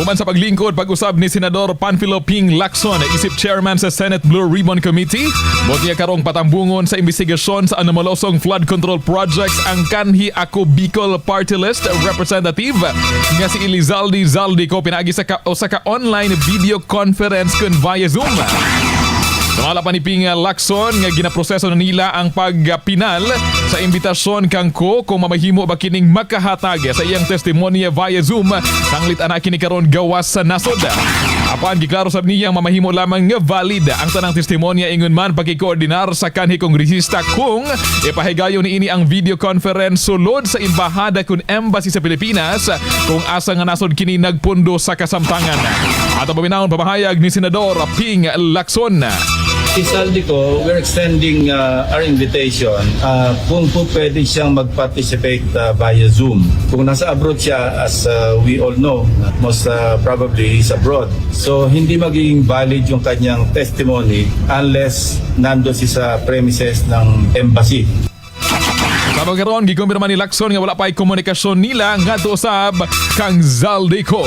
Human sa paglingkod, pag-usab ni Senador Panfilo Ping Lacson, isip chairman sa Senate Blue Ribbon Committee. Bot karong patambungon sa investigasyon sa anomalosong flood control projects ang kanhi ako Bicol Party List representative nga si Elizalde Zaldico pinagi sa ka, o sa ka online video conference kun via Zoom. Tumala pa ni Ping Lacson nga ginaproseso na nila ang pagpinal sa imbitasyon kang ko kung mamahimo ba kining makahatag sa iyang testimonya via Zoom sanglit ana kini karon gawas sa nasod. Apan giklaro sab niya mamahimo lamang nga valid ang tanang testimonya ingon man pagkikoordinar sa kanhi kongresista kung ipahigayon ni ini ang video conference sulod sa embahada kun embassy sa Pilipinas kung asa nga nasod kini nagpundo sa kasamtangan. Ato paminahon pamahayag ni Senador Ping Lacson. Si Saldico, we're extending uh, our invitation uh, kung po pwede siyang mag-participate uh, via Zoom. Kung nasa abroad siya, as uh, we all know, most uh, probably he's abroad. So hindi magiging valid yung kanyang testimony unless nandun si sa premises ng embassy. Sa karon gikumpirma ni Lacson nga wala pa'y komunikasyon nila nga usab kang Zaldico.